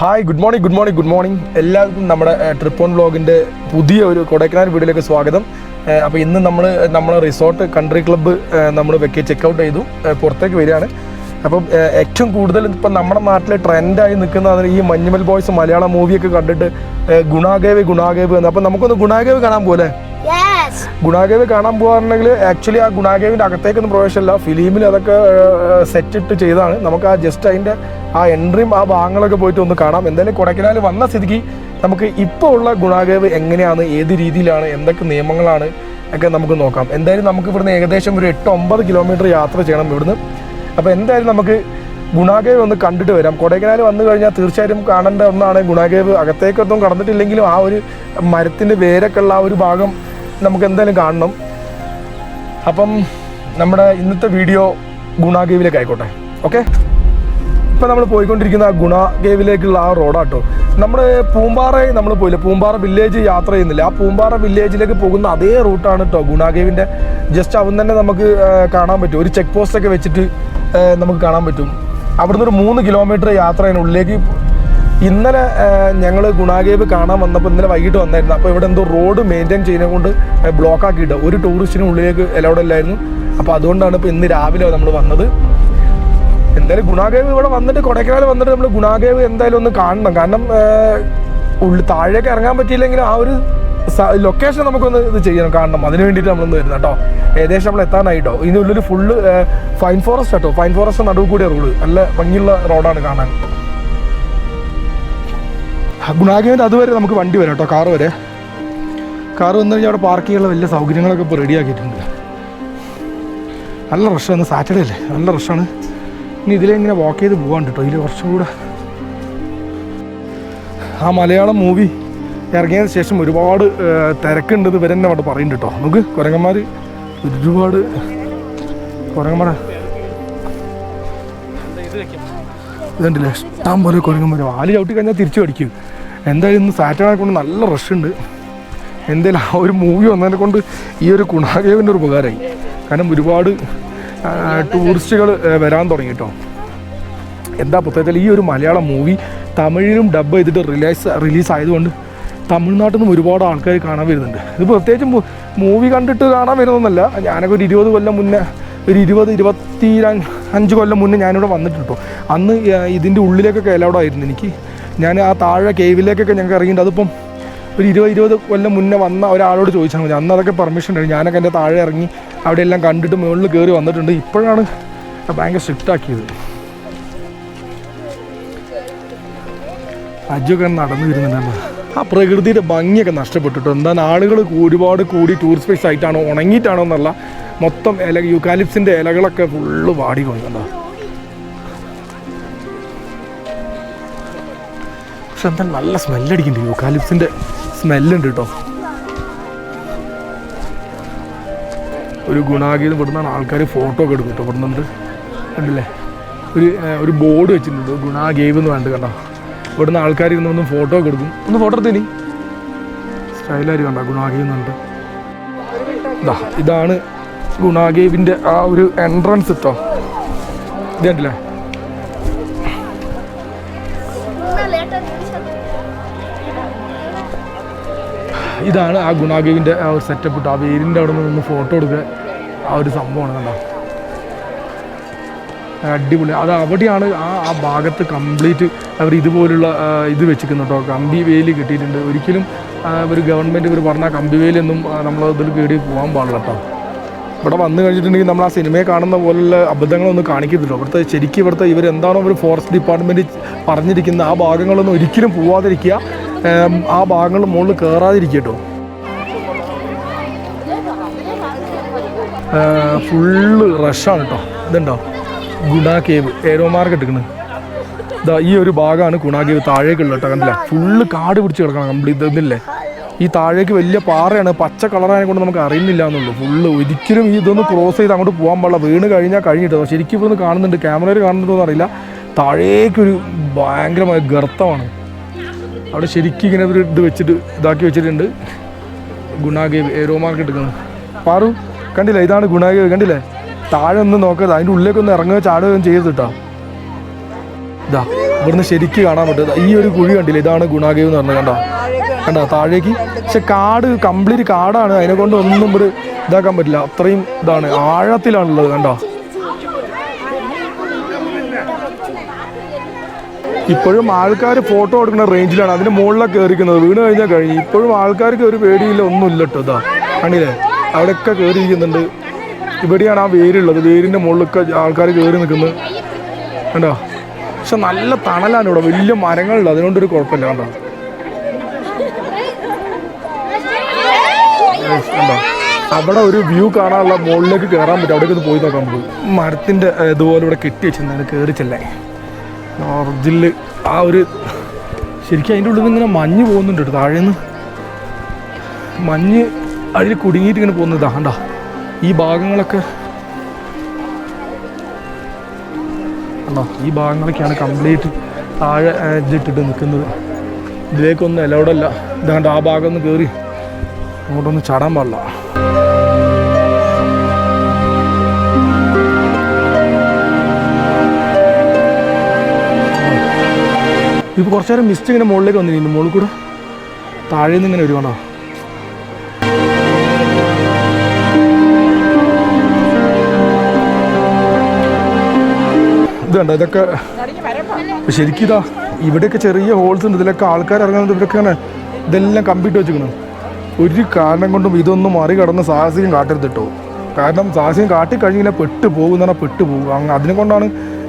Hi good morning good morning good morning എല്ലാവർക്കും നമ്മുടെ ട്രിപ്പോൺ വ്ളോഗിന്റെ പുതിയ ഒരു കൊടൈക്കനാൽ വീഡിയോയിലേക്ക് സ്വാഗതം. അപ്പോൾ ഇന്ന് നമ്മൾ നമ്മുടെ റിസോർട്ട് കൺട്രി ക്ലബ്ബ് നമ്മൾ വെക്കി ചെക്കൗട്ട് ചെയ്തു പുറത്തേക്ക് വരികയാണ്. അപ്പം ഏറ്റവും കൂടുതൽ ഇപ്പം നമ്മുടെ നാട്ടിൽ ട്രെൻഡായി നിൽക്കുന്ന ഈ മഞ്ഞുമൽ ബോയ്സ് മലയാളം മൂവിയൊക്കെ കണ്ടിട്ട് ഗുണാഗേവ് ഗുണാഗേവ് എന്ന്. അപ്പം നമുക്കൊന്ന് ഗുണാഗേവ് കാണാൻ പോലെ. ഗുണാഗേവ് കാണാൻ പോകാറുണ്ടെങ്കിൽ ആക്ച്വലി ആ ഗുണാഗേവിന്റെ അകത്തേക്കൊന്നും പ്രവേശമല്ല ഫിലിമിൽ അതൊക്കെ സെറ്റ് ഇട്ട് ചെയ്താണ് നമുക്ക് ആ ജസ്റ്റ് അതിന്റെ ആ എൻട്രിയും ആ ഭാഗങ്ങളൊക്കെ പോയിട്ട് ഒന്ന് കാണാം. എന്തായാലും കൊടൈക്കനാൽ വന്ന സ്ഥിതിക്ക് നമുക്ക് ഇപ്പോൾ ഉള്ള ഗുണാഗേവ് എങ്ങനെയാണ് ഏത് രീതിയിലാണ് എന്തൊക്കെ നിയമങ്ങളാണ് ഒക്കെ നമുക്ക് നോക്കാം. എന്തായാലും നമുക്ക് ഇവിടുന്ന് ഏകദേശം ഒരു എട്ട് ഒമ്പത് കിലോമീറ്റർ യാത്ര ചെയ്യണം ഇവിടുന്ന്. അപ്പോൾ എന്തായാലും നമുക്ക് ഗുണാഗേവ് ഒന്ന് കണ്ടിട്ട് വരാം. കൊടൈക്കനാൽ വന്നു കഴിഞ്ഞാൽ തീർച്ചയായും കാണേണ്ട ഒന്നാണ് ഗുണാഗേവ് അകത്തേക്കൊന്നും കടന്നിട്ടില്ലെങ്കിലും ആ ഒരു മരത്തിന്റെ വേരൊക്കെ ഉള്ള ആ ഒരു ഭാഗം നമുക്ക് എന്തായാലും കാണണം. അപ്പം നമ്മുടെ ഇന്നത്തെ വീഡിയോ ഗുണാഗേവിലേക്ക് ആയിക്കോട്ടെ. ഓക്കെ ഇപ്പം നമ്മൾ പോയിക്കൊണ്ടിരിക്കുന്ന ആ ഗുണാഗേവിലേക്കുള്ള ആ റോഡാട്ടോ. നമ്മൾ പൂമ്പാറ നമ്മൾ പോയില്ല? പൂമ്പാറ വില്ലേജ് യാത്ര ചെയ്യുന്നില്ല? ആ പൂമ്പാറ വില്ലേജിലേക്ക് പോകുന്ന അതേ റൂട്ടാണ് കേട്ടോ ഗുണാഗേവിന്റെ. ജസ്റ്റ് അവൻ തന്നെ നമുക്ക് കാണാൻ പറ്റും. ഒരു ചെക്ക് പോസ്റ്റൊക്കെ വെച്ചിട്ട് നമുക്ക് കാണാൻ പറ്റും. അവിടുന്ന് ഒരു മൂന്ന് കിലോമീറ്റർ യാത്ര ചെയ്യുന്ന ഉള്ളിലേക്ക് ഇന്നലെ ഞങ്ങൾ ഗുണാഗേവ് കാണാൻ വന്നപ്പോൾ ഇന്നലെ വൈകിട്ട് വന്നായിരുന്നു. അപ്പോൾ ഇവിടെ എന്തോ റോഡ് മെയിന്റെയിൻ ചെയ്യുന്നത് കൊണ്ട് ബ്ലോക്ക് ആക്കിയിട്ട്. ഒരു ടൂറിസ്റ്റിനും ഉള്ളിലേക്ക് അലൗഡ് അല്ലായിരുന്നു. അപ്പോൾ അതുകൊണ്ടാണ് ഇപ്പോൾ ഇന്ന് രാവിലെ നമ്മൾ വന്നത്. എന്തായാലും ഗുണാഗേവ് ഇവിടെ വന്നിട്ട് കൊടൈക്കനാൽ വന്നിട്ട് നമ്മൾ ഗുണാഗേവ് എന്തായാലും ഒന്ന് കാണണം. കാരണം ഉള്ളിൽ താഴേക്ക് ഇറങ്ങാൻ പറ്റിയില്ലെങ്കിൽ ആ ഒരു ലൊക്കേഷൻ നമുക്കൊന്ന് ഇത് ചെയ്യണം കാണണം. അതിന് വേണ്ടിയിട്ട് നമ്മളൊന്ന് വരുന്നത് കേട്ടോ. ഏകദേശം നമ്മൾ എത്താനായിട്ടോ. ഇതിനുള്ളിൽ ഫുള്ള് ഫൈൻ ഫോറസ്റ്റ് കേട്ടോ. ഫൈൻ ഫോറസ്റ്റ് നടുവ് കൂടിയ റോഡ് നല്ല ഭംഗിയുള്ള റോഡാണ് കാണാൻ. ഗുണാഗേവിന്റെ അതുവരെ നമുക്ക് വണ്ടി വരാം കേട്ടോ കാറ് വരെ. കാറ് വന്നു കഴിഞ്ഞാൽ അവിടെ പാർക്ക് ചെയ്യാനുള്ള വലിയ സൗകര്യങ്ങളൊക്കെ ഇപ്പോൾ റെഡിയാക്കിയിട്ടുണ്ട് നല്ല റഷാണ് സാറ്റർഡേ അല്ലേ? നല്ല റഷാണ് ഇനി ഇതിലെ ഇങ്ങനെ വാക്ക് ചെയ്ത് പോകാൻ കേട്ടോ ഇതിൽ കുറച്ചും കൂടെ. ആ മലയാളം മൂവി ഇറങ്ങിയതിന് ശേഷം ഒരുപാട് തിരക്കുണ്ടെന്ന് തിരക്കുണ്ട് തന്നെ അവിടെ പറയുന്നുണ്ട് കേട്ടോ. നമുക്ക് കുരങ്ങന്മാർ ഒരുപാട് കുരങ്ങന്മാരെ. ഇതുണ്ടല്ലേ? ഇഷ്ടം പോലെ കുരങ്ങന്മാർ വാൽ ചവിട്ടി കഴിഞ്ഞാൽ തിരിച്ചു കടിക്കും. എന്തായാലും ഇന്ന് സാറ്റർഡേ കൊണ്ട് നല്ല റഷ് ഉണ്ട്. എന്തായാലും ആ ഒരു മൂവി വന്നതിനെ കൊണ്ട് ഈ ഒരു ഗുണാഗേവിന്റെ ഒരു ഉപകാരമായി. കാരണം ഒരുപാട് ടൂറിസ്റ്റുകൾ വരാൻ തുടങ്ങി കേട്ടോ എന്താ പുസ്തകത്തിൽ ഈ ഒരു മലയാളം മൂവി തമിഴിലും ഡബ് ചെയ്തിട്ട് റിലീസ് റിലീസ് ആയതുകൊണ്ട് തമിഴ്നാട്ടിൽ നിന്നും ഒരുപാട് ആൾക്കാർ കാണാൻ വരുന്നുണ്ട്. ഇത് പ്രത്യേകിച്ച് മൂവി കണ്ടിട്ട് കാണാൻ വരുന്നൊന്നല്ല ഞാനൊക്കെ ഒരു ഇരുപത് കൊല്ലം മുന്നേ ഒരു ഇരുപത് ഇരുപത്തി ര- അഞ്ച് കൊല്ലം മുന്നേ ഞാനിവിടെ വന്നിട്ടുണ്ട്? കേട്ടോ അന്ന് ഇതിന്റെ ഉള്ളിലേക്കൊക്കെ അലൗഡ് ആയിരുന്നു എനിക്ക്. ഞാൻ ആ താഴെ കേവിലേക്കൊക്കെ ഞങ്ങൾക്ക് ഇറങ്ങിയിട്ട് അതിപ്പം ഒരു ഇരുപത് ഇരുപത് കൊല്ലം മുന്നേ വന്ന ഒരാളോട് ചോദിച്ചാൽ മതി. അന്ന് അതൊക്കെ പെർമിഷൻ ഉണ്ടായിരുന്നു ഞാനൊക്കെ എന്റെ താഴെ ഇറങ്ങി അവിടെ എല്ലാം കണ്ടിട്ട് മുകളിൽ കയറി വന്നിട്ടുണ്ട്. ഇപ്പോഴാണ് ഭയങ്കര സ്ട്രിക്റ്റ് ആക്കിയത്. അജൊക്കെ നടന്നു വരുന്നുണ്ടല്ലോ ആ പ്രകൃതിയുടെ ഭംഗിയൊക്കെ നഷ്ടപ്പെട്ടിട്ടുണ്ട് എന്താണ്? ആളുകൾ ഒരുപാട് കൂടി ടൂറിസ്റ്റ് പ്ലേസ് ആയിട്ടാണോ? ഉണങ്ങിയിട്ടാണോ എന്നല്ല. മൊത്തം ഇല യൂക്കാലിപ്സിന്റെ ഇലകളൊക്കെ ഫുള്ള് വാടി കൊണ്ടുണ്ടോ പക്ഷെ എന്താ നല്ല സ്മെല്ലടിക്കുന്നുണ്ട് യൂക്കാലിപ്സിന്റെ സ്മെല്ലുണ്ട് കേട്ടോ. ഒരു ഗുണാഗീതം ഇവിടുന്നാണ് ആൾക്കാർ ഫോട്ടോ ഒക്കെ എടുക്കും കേട്ടോ ഇവിടുന്നുണ്ട് കണ്ടില്ലേ? ഒരു ഒരു ബോർഡ് വെച്ചിട്ടുണ്ട്. ഗുണാഗേവ് എന്ന് വേണ്ട കണ്ടോ? ഇവിടുന്ന് ആൾക്കാർ ഇരുന്ന് ഒന്ന് ഫോട്ടോ ഒക്കെ എടുക്കും. ഒന്ന് ഫോട്ടോ എടുത്തേനി സ്റ്റൈലായിരിക്കും കണ്ടോ? ഗുണാഗേവ് എന്നുണ്ട് ഇതാ ഇതാണ് ഗുണാഗേവിന്റെ ആ ഒരു എൻട്രൻസ് ഇട്ടോ ഇത് കണ്ടില്ലേ? ഇതാണ് ആ ഗുണാഗേവിന്റെ ആ ഒരു സെറ്റപ്പ് ഇട്ടോ ആ വേരിന്റെ അവിടെ നിന്ന് ഫോട്ടോ എടുക്കുക. ആ ഒരു സംഭവമാണ് കണ്ടോ? അടിപൊളി. അത് അവിടെയാണ് ആ ആ ഭാഗത്ത് കംപ്ലീറ്റ് അവർ ഇതുപോലുള്ള ഇത് വെച്ചിരിക്കുന്നു കേട്ടോ കമ്പി വേലി കിട്ടിയിട്ടുണ്ട്. ഒരിക്കലും ഒരു ഗവൺമെന്റ് ഇവർ പറഞ്ഞ കമ്പി വേലിയൊന്നും നമ്മൾ അതിൽ കയറി പോകാൻ പാടില്ല കേട്ടോ ഇവിടെ വന്നു കഴിഞ്ഞിട്ടുണ്ടെങ്കിൽ നമ്മൾ ആ സിനിമയെ കാണുന്ന പോലുള്ള അബദ്ധങ്ങളൊന്നും കാണിക്കത്തില്ല ഇവിടുത്തെ ശരിക്കും ഇവിടുത്തെ ഇവർ എന്താണോ ഒരു ഫോറസ്റ്റ് ഡിപ്പാർട്ട്മെന്റ് പറഞ്ഞിരിക്കുന്ന ആ ഭാഗങ്ങളൊന്നും ഒരിക്കലും പോവാതിരിക്കുക. ആ ഭാഗങ്ങൾ മുകളിൽ കയറാതിരിക്കുക കേട്ടോ. ഫുള്ള് റഷാണ് കേട്ടോ. ഇതുണ്ടോ? ഗുണാ കേവ് ഏരോ മാർക്കറ്റ് എടുക്കുന്നത് ഇതാ ഈ ഒരു ഭാഗമാണ് ഗുണ കേവ് താഴേക്കുള്ള കേട്ടോ കണ്ടില്ല? ഫുള്ള് കാട് പിടിച്ച് കിടക്കണം. കംപ്ലീറ്റ് ഇതല്ലേ? ഈ താഴേക്ക് വലിയ പാറയാണ്. പച്ച കളറായത് കൊണ്ട് നമുക്ക് അറിയുന്നില്ല എന്നുള്ളൂ. ഫുള്ള് ഒരിക്കലും ഇതൊന്ന് ക്രോസ് ചെയ്ത് അങ്ങോട്ട് പോകാൻ പാടില്ല. വീണ് കഴിഞ്ഞാൽ കഴിഞ്ഞിട്ട് ശരിക്കും ഒന്ന് കാണുന്നുണ്ട്. ക്യാമറയിൽ കാണുന്നുണ്ടോ അറിയില്ല. താഴേക്കൊരു ഭയങ്കരമായ ഗർത്തമാണ്. അവിടെ ശരിക്കും ഇങ്ങനെ ഒരു ഇത് വെച്ചിട്ട് ഇതാക്കി വെച്ചിട്ടുണ്ട്. ഗുണാഗേവ് ഏരോ മാർക്കറ്റ് എടുക്കുന്നത്. പാറു കണ്ടില്ലേ? ഇതാണ് ഗുണാഗേവ് കണ്ടില്ലേ? താഴെ ഒന്ന് നോക്കരുത്. അതിന്റെ ഉള്ളിലേക്ക് ഒന്ന് ഇറങ്ങുകയോ ചാടുകയോ ചെയ്ത് കിട്ടാം. ഇതാ ഇവിടുന്ന് ശരിക്കും കാണാൻ പറ്റും. ഈ ഒരു കുഴി കണ്ടില്ല? ഇതാണ് ഗുണാഗേവ് എന്ന് പറഞ്ഞത് കണ്ടോ? കണ്ടോ താഴേക്ക്? പക്ഷെ കാട് കംപ്ലീറ്റ് കാടാണ്. അതിനെ കൊണ്ട് ഒന്നും ഇവിടെ ഇതാക്കാൻ പറ്റില്ല. അത്രയും ഇതാണ്. ആഴത്തിലാണുള്ളത് കണ്ടോ? ഇപ്പോഴും ആൾക്കാർ ഫോട്ടോ എടുക്കുന്ന റേഞ്ചിലാണ്. അതിന്റെ മുകളിലൊക്കെ കയറിക്കുന്നത് വീണ് കഴിഞ്ഞാൽ കഴിഞ്ഞു. ഇപ്പോഴും ആൾക്കാർക്ക് ഒരു പേടിയില്ല ഒന്നുമില്ല കേട്ടോ ഇതാ. കണ്ടില്ലേ? അവിടെയൊക്കെ കയറിയിരിക്കുന്നുണ്ട്. ഇവിടെയാണ് ആ വേരുള്ളത്. വേരിന്റെ മുകളിലൊക്കെ ആൾക്കാർ കയറി നിൽക്കുന്നത്. കണ്ടോ? പക്ഷെ നല്ല തണലാണ് ഇവിടെ. വലിയ മരങ്ങളുണ്ട്. അതുകൊണ്ടൊരു കുഴപ്പമില്ല കണ്ടോ? അവിടെ ഒരു വ്യൂ കാണാനുള്ള മുകളിലേക്ക് കയറാൻ പറ്റും. അവിടേക്ക് ഒന്ന് പോയി നോക്കാൻ പറ്റും. മരത്തിന്റെ ഏ, ഇതുപോലെ ഇവിടെ കെട്ടി വെച്ചിരുന്നാണ് കയറി ചെല്ലേ നോർജിൽ ആ ഒരു ശരിക്കും അതിന്റെ ഉള്ളിൽ നിന്ന് ഇങ്ങനെ മഞ്ഞ് പോകുന്നുണ്ട് താഴേന്ന്. മഞ്ഞ് അതിൽ കുടുങ്ങിയിട്ട് ഇങ്ങനെ പോകുന്നത് ആണ്ടാ ഈ ഭാഗങ്ങളൊക്കെ കണ്ടോ? ഈ ഭാഗങ്ങളൊക്കെയാണ് കംപ്ലീറ്റ് താഴെ ഇതിട്ടിട്ട് നിൽക്കുന്നത്. ഇതിലേക്കൊന്നും അലൗഡല്ല ഇതാണ്ട് ആ ഭാഗം ഒന്ന് കയറി അങ്ങോട്ടൊന്നും ചാടാൻ പാടില്ല. ഇപ്പോൾ കുറച്ച് നേരം മിസ്റ്റ് ഇങ്ങനെ മുകളിലേക്ക് വന്നിരുന്നു മുകളിൽ കൂടെ താഴെ നിന്ന് ഇങ്ങനെ വരുവാണോ ഇത് കണ്ട? ഇതൊക്കെ ശരിക്കും ഇതാ ഇവിടെയൊക്കെ ചെറിയ ഹോൾസ് ഉണ്ട്. ഇതിലൊക്കെ ആൾക്കാർ ഇറങ്ങുന്നത് ഇവരൊക്കെയാണ് ഇതെല്ലാം കമ്പിട്ട് വെച്ചിരിക്കണം ഒരു കാരണം കൊണ്ടും ഇതൊന്നും മറികടന്ന് സാഹസികം കാട്ടരുത് കേട്ടോ കാരണം സാഹസികം കാട്ടിക്കഴിഞ്ഞാൽ പെട്ട് പോകും എന്ന് പറഞ്ഞാൽ പെട്ട് പോകും. അതിനെ കൊണ്ടാണ്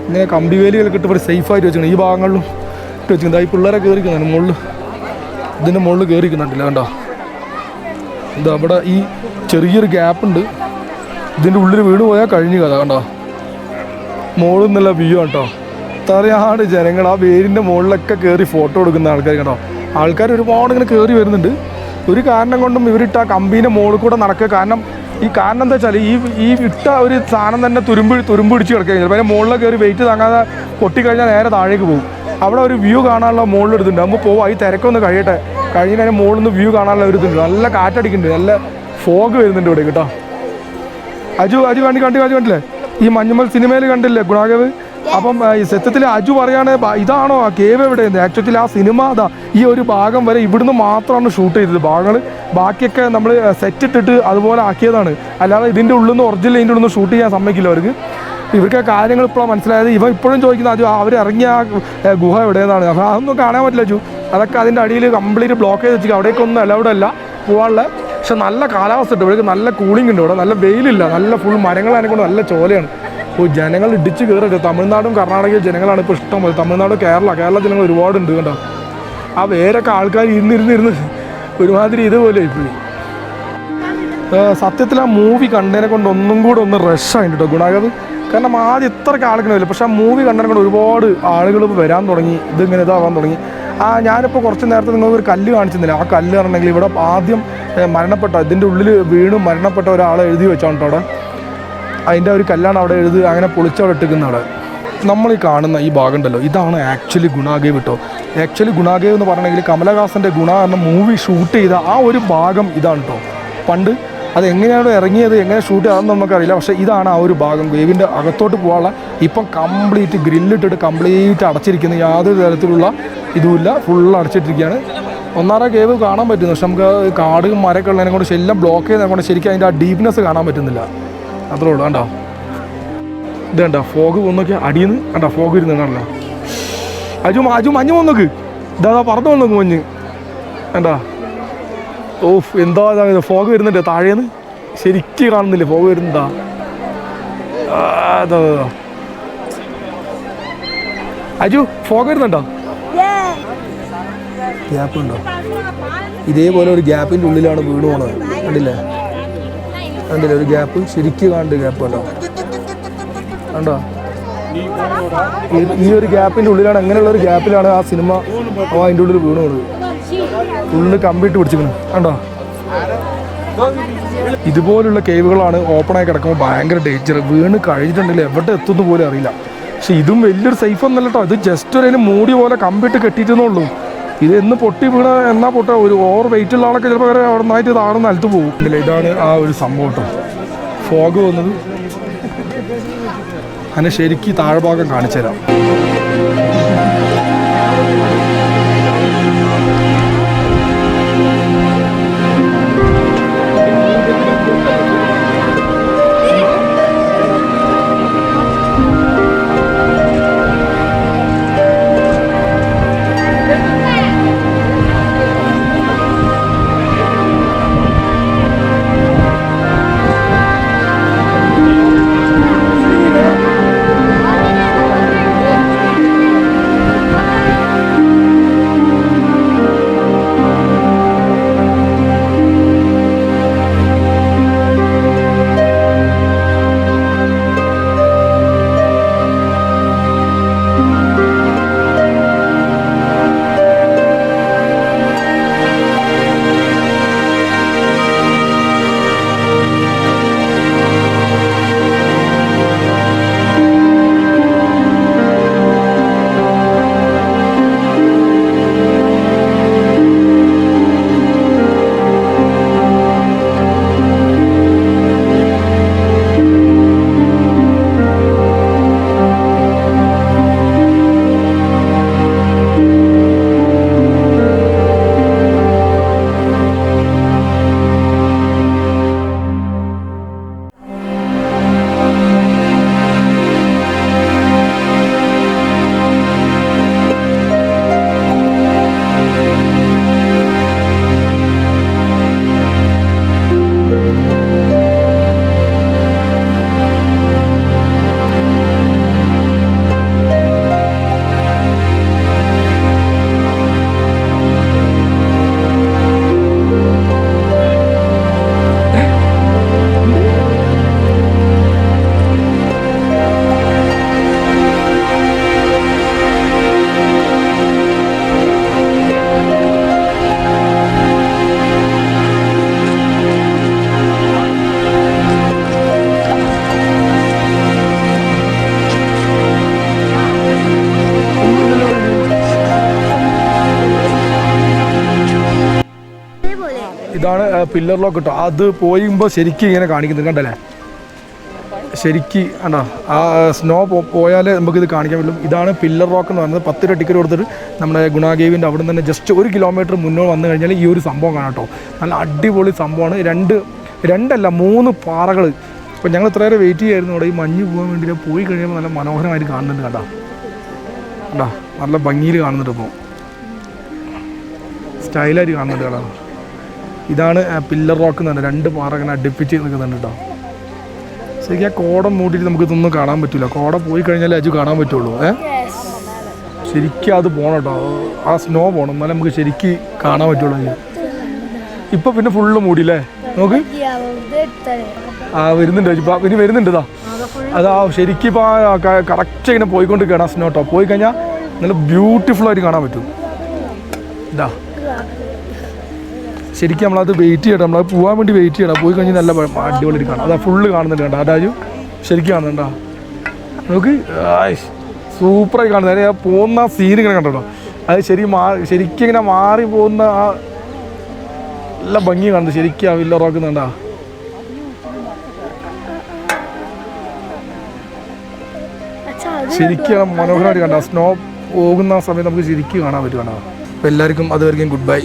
ഇങ്ങനെ കമ്പി വേലികളൊക്കെ ഇട്ട് ഇവിടെ സേഫായിട്ട് വെച്ചിരിക്കുന്നത്. ഈ ഭാഗങ്ങളിലും ഇട്ട് വെച്ചിരിക്കുന്നത്. ഈ പിള്ളേരെ കയറിക്കുന്നതിന് മുകളിൽ ഇതിന്റെ മുകളിൽ കയറിക്കുന്നുണ്ടല്ലോ കണ്ടോ? ഇത് അവിടെ ഈ ചെറിയൊരു ഗ്യാപ്പ് ഉണ്ട്. ഇതിന്റെ ഉള്ളിൽ വീട് പോയാൽ കഴിഞ്ഞു കഥ കണ്ടോ? മുകളിൽ നിന്നുള്ള വ്യൂ കേട്ടോ ഇത്രയാണ് ജനങ്ങൾ ആ വേരിന്റെ മുകളിലൊക്കെ കയറി ഫോട്ടോ എടുക്കുന്ന ആൾക്കാർ കേട്ടോ ആൾക്കാർ ഒരുപാട് ഇങ്ങനെ കയറി വരുന്നുണ്ട്. ഒരു കാരണം കൊണ്ടും ഇവരിട്ട ആ കമ്പീന്റെ മുകളിൽ കൂടെ നടക്കുക. കാരണം ഈ കാരണം എന്താ വെച്ചാൽ ഈ ഈ ഇട്ട ഒരു സാധനം തന്നെ തുരുമ്പ് തുരുമ്പ് പിടിച്ച് കിടക്കുക ചിലപ്പോൾ അതിന്റെ മുകളിൽ കയറി വെയിറ്റ് താങ്ങാതെ പൊട്ടിക്കഴിഞ്ഞാൽ നേരെ താഴേക്ക് പോകും. അവിടെ ഒരു വ്യൂ കാണാനുള്ള മുകളിൽ എടുത്തിട്ടുണ്ട് നമുക്ക് പോവാം. ഈ തിരക്കൊന്ന് കഴിയട്ടെ. കഴിഞ്ഞാൽ അതിന് മുകളിൽ നിന്ന് വ്യൂ കാണാനുള്ള ഒരു ഇതുണ്ട്. നല്ല കാറ്റടിക്കുന്നുണ്ട്. നല്ല ഫോഗ് വരുന്നുണ്ട് ഇവിടെ കേട്ടോ. അജു അജു കണ്ടി കണ്ടി അജു കണ്ടില്ലേ? ഈ മഞ്ഞുമൽ സിനിമയിൽ കണ്ടില്ലേ ഗുണാകേവ് അപ്പം ഈ സത്യത്തിൽ അജു പറയാണ് ഇതാണോ ആ കേവ് എവിടെ ആക്ച്വലി ആ സിനിമ അതാ ഈ ഒരു ഭാഗം വരെ ഇവിടുന്ന് മാത്രമാണ് ഷൂട്ട് ചെയ്തത്. ഭാഗങ്ങൾ ബാക്കിയൊക്കെ നമ്മൾ സെറ്റ് ഇട്ടിട്ട് അതുപോലെ ആക്കിയതാണ്. അല്ലാതെ ഇതിന്റെ ഉള്ളിൽ നിന്ന് ഒറിജിനൽ ഇതിന്റെ ഉള്ളിൽ ഷൂട്ട് ചെയ്യാൻ സമ്മതിക്കില്ല അവർക്ക്. ഇവർക്ക് കാര്യങ്ങൾ ഇപ്പോഴാണ് മനസ്സിലായത്. ഇവ ഇപ്പോഴും ചോദിക്കുന്ന അജു അവർ ഇറങ്ങിയ ഗുഹ എവിടെയെന്നാണ്? അപ്പം അതൊന്നും കാണാൻ പറ്റില്ല അജു. അതൊക്കെ അതിന്റെ അടിയിൽ കംപ്ലീറ്റ് ബ്ലോക്ക് ചെയ്ത് വെച്ചിട്ട് അവിടേക്കൊന്നും അലൗഡ് അല്ല. പോകാനുള്ള പക്ഷെ നല്ല കാലാവസ്ഥ ഉണ്ട്. ഇവിടേക്ക് നല്ല കൂളിംഗ് ഉണ്ട് ഇവിടെ. നല്ല വെയിലില്ല. നല്ല ഫുൾ മരങ്ങൾ കൊണ്ട് നല്ല ചോലയാണ്. ഇപ്പോൾ ജനങ്ങൾ ഇടിച്ച് കയറരുത്. തമിഴ്നാടും കർണാടകയും ജനങ്ങളാണ് ഇപ്പോൾ ഇഷ്ടം പോലെ. തമിഴ്നാട് കേരള കേരള ജനങ്ങൾ ഒരുപാടുണ്ട് കേട്ടോ ആ വേരൊക്കെ ആൾക്കാർ ഇരുന്നിരുന്നിരുന്ന് ഒരുമാതിരി ഇതുപോലെ ആയിപ്പോയി. സത്യത്തിൽ ആ മൂവി കണ്ടതിനെ കൊണ്ട് ഒന്നും കൂടെ ഒന്ന് റഷായിട്ട് കേട്ടോ ഗുണാകത് കാരണം ആദ്യം ഇത്രയ്ക്ക് ആളുകളില്ല പക്ഷെ ആ മൂവി കണ്ടതിനെ കൊണ്ട് ഒരുപാട് ആളുകൾ ഇപ്പോൾ വരാൻ തുടങ്ങി. ഇതിങ്ങനെ ഇതാവാൻ തുടങ്ങി. ആ ഞാനിപ്പോൾ കുറച്ച് നേരത്തെ നിങ്ങൾ ഒരു കല്ല് കാണിച്ചിരുന്നില്ല? ആ കല്ല് പറഞ്ഞെങ്കിൽ ഇവിടെ ആദ്യം മരണപ്പെട്ട ഇതിന്റെ ഉള്ളിൽ വീണ് മരണപ്പെട്ട ഒരാളെ എഴുതി വെച്ചാണ് അവിടെ. അതിന്റെ ഒരു കല്ലാണ് അവിടെ എഴുതി അങ്ങനെ പൊളിച്ചവിടെ ഇട്ടിരിക്കുന്ന അവിടെ നമ്മൾ ഈ കാണുന്ന ഈ ഭാഗം ഉണ്ടല്ലോ ഇതാണ് ആക്ച്വലി ഗുണാഗേവ് കേട്ടോ ആക്ച്വലി ഗുണാഗേവ് എന്ന് പറഞ്ഞെങ്കിൽ കമലഹാസന്റെ ഗുണ എന്ന മൂവി ഷൂട്ട് ചെയ്ത ആ ഒരു ഭാഗം ഇതാണ് കേട്ടോ പണ്ട് അത് എങ്ങനെയാണ് ഇറങ്ങിയത് എങ്ങനെ ഷൂട്ട് ചെയ്തതെന്ന് നമുക്കറിയില്ല പക്ഷേ ഇതാണ് ആ ഒരു ഭാഗം. വേവിന്റെ അകത്തോട്ട് പോകാനുള്ള ഇപ്പം കംപ്ലീറ്റ് ഗ്രില്ലിട്ടിട്ട് കംപ്ലീറ്റ് അടച്ചിരിക്കുന്ന യാതൊരു തരത്തിലുള്ള ഇതുമില്ല ഫുൾ അടച്ചിട്ടിരിക്കുകയാണ്. ഒന്നാറ കേവ് കാണാൻ പറ്റുന്നു പക്ഷെ നമുക്ക് കാട് മരക്കുള്ളതിനെ കൊണ്ട് എല്ലാം ബ്ലോക്ക് ചെയ്തതിനെ കൊണ്ട് ശരിക്കും അതിന്റെ ആ ഡീപ്നെസ് കാണാൻ പറ്റുന്നില്ല. അത്രേ ഉള്ളൂ കണ്ടോ? ഇത് കണ്ടോ ഫോഗ് വന്നൊക്കെ അടിയുന്നു കണ്ടോ ഫോഗ് ഇരുന്ന് കാണല്ലോ അജു അജു മഞ്ഞ് വന്നോക്ക്. ഇതാ പറന്ന് വന്നോക്ക് മഞ്ഞ്. കണ്ടോ? ഓഫ് എന്താ ഫോഗ് വരുന്നുണ്ട് താഴേന്ന്? ശരിക്കും കാണുന്നില്ല ഫോഗ് ദാ, ദാ. അജു ഫോഗ് വരുന്നുണ്ടോ? ഗ്യാപ്പ് ഉണ്ടോ ഇതേപോലെ ഒരു ഗ്യാപ്പിന്റെ ഉള്ളിലാണ് വീണ് പോണത്. കണ്ടില്ലേ? കണ്ടില്ലേ? ഒരു ഗ്യാപ്പ് ശരിക്കും കാണുന്നുണ്ട് ഗ്യാപ്പ് കണ്ടോ? കണ്ടോ? ഈ- ഒരു ഗ്യാപ്പിന്റെ ഉള്ളിലാണ് അങ്ങനെയുള്ള ഒരു ഗ്യാപ്പിലാണ് ആ സിനിമ അതിന്റെ ഉള്ളിൽ വീണ് പോണത് ഫുള്ള് കമ്പിട്ട് പിടിച്ചിരുന്നു കണ്ടോ? ഇതുപോലുള്ള കേവുകളാണ് ഓപ്പണായി കിടക്കുമ്പോൾ ഭയങ്കര ഡേഞ്ചർ വീണ് കഴിഞ്ഞിട്ടുണ്ടെങ്കിൽ എവിടെ എത്തുന്നു പോലും അറിയില്ല. പക്ഷെ ഇതും വലിയൊരു സേഫ് ഒന്നല്ല ഇത് ജസ്റ്റ് ഒരു മൂടി പോലെ കമ്പിട്ട് കെട്ടിയിട്ടെന്നുള്ളൂ ഇത് എന്ന് പൊട്ടി വീണ എന്നാ പൊട്ട ഒരു ഓവർ വെയിറ്റ് ഉള്ള ആളൊക്കെ ചിലപ്പോൾ വരെ അവിടെ നിന്നായിട്ട് താഴ്ന്ന് നിലത്ത് പോകും. ഇതാണ് ആ ഒരു സംഭവം ഫോഗ് വന്നത്. അതിനെ ശരിക്കും താഴ്ഭാഗം കാണിച്ചു തരാം പില്ലർ കേട്ടോ അത് പോയുമ്പോൾ ശരിക്കും ഇങ്ങനെ കാണിക്കുന്നത് കണ്ടല്ലേ? ശരിക്ക് കണ്ടോ ആ സ്നോ പോയാലേ നമുക്കിത് കാണിക്കാൻ പറ്റും ഇതാണ് പില്ലർ റോക്ക് എന്ന് പറയുന്നത്. പത്ത് രൂപ ടിക്കറ്റ് കൊടുത്തിട്ട് നമ്മുടെ ഗുണാഗേവിന്റെ അവിടെ നിന്ന് തന്നെ ജസ്റ്റ് ഒരു കിലോമീറ്റർ മുന്നോട്ട് വന്നു കഴിഞ്ഞാൽ ഈ ഒരു സംഭവം കാണാം കേട്ടോ. നല്ല അടിപൊളി സംഭവമാണ്. രണ്ട് രണ്ടല്ല മൂന്ന് പാറകൾ ഇപ്പം ഞങ്ങൾ ഇത്ര നേരം വെയിറ്റ് ചെയ്യായിരുന്നു. അവിടെ ഈ മഞ്ഞ് പോകാൻ വേണ്ടി പോയി കഴിയുമ്പോൾ നല്ല മനോഹരമായിട്ട് കാണുന്നുണ്ട് കേട്ടോ. കേട്ടോ നല്ല ഭംഗിയിൽ കാണുന്നുണ്ട് ഇപ്പോൾ സ്റ്റൈലായിട്ട് കാണുന്നുണ്ട് കേട്ടോ. ഇതാണ് പില്ലർ റോക്ക് എന്ന് പറഞ്ഞാൽ രണ്ട് പാറ ഇങ്ങനെ അടുപ്പിച്ച് നിൽക്കുന്നുണ്ട് കേട്ടോ ശരിക്കും ആ കോടം മൂടിയിട്ട് നമുക്ക് ഇതൊന്നും കാണാൻ പറ്റില്ല കോട പോയി കഴിഞ്ഞാലേ അജു കാണാൻ പറ്റുള്ളൂ. ഏ? ശരിക്കും അത് പോകണം കേട്ടോ ആ സ്നോ പോകണം എന്നാലേ നമുക്ക് ശരിക്ക് കാണാൻ പറ്റുള്ളൂ അജു ഇപ്പൊ പിന്നെ ഫുള്ള് മൂടിയില്ലേ? നോക്ക്. ആ വരുന്നുണ്ട്. അജു ഇനി വരുന്നുണ്ട് ഇതാ അതാ ശരിക്കും ആ കറക്റ്റ് ഇങ്ങനെ പോയിക്കൊണ്ടിരിക്കുകയാണ് ആ സ്നോ കേട്ടോ പോയി കഴിഞ്ഞാൽ നല്ല ബ്യൂട്ടിഫുൾ ആയിട്ട് കാണാൻ പറ്റും. ഇതാ. ശരിക്കും നമ്മളത് വെയിറ്റ് ചെയ്യണം. നമ്മളത് പോകാൻ വേണ്ടി വെയിറ്റ് ചെയ്യണം. പോയി കഴിഞ്ഞാൽ നല്ല അടിപൊളി കാണാം. അതാ ഫുള്ള് കാണുന്നുണ്ട് കണ്ടോ? അതാജു ശരിക്കും കാണുന്നുണ്ടോ? നമുക്ക് സൂപ്പറായി കാണുന്നത് അതായത് ആ പോകുന്ന സീൻ ഇങ്ങനെ കണ്ടോ? അത് ശരി മാ ശരിക്കും ഇങ്ങനെ മാറി പോകുന്ന ആ നല്ല ഭംഗി കാണുന്നത് ശരിക്കും ആ വില്ല റോക്കുന്നുണ്ടാ ശരിക്കും മനോഹരമായിട്ട് കണ്ട? സ്നോ പോകുന്ന സമയത്ത് നമുക്ക് ശരിക്കും കാണാൻ പറ്റും കണ്ടോ? അപ്പോൾ എല്ലാവർക്കും അതുവരെയും ഗുഡ് ബൈ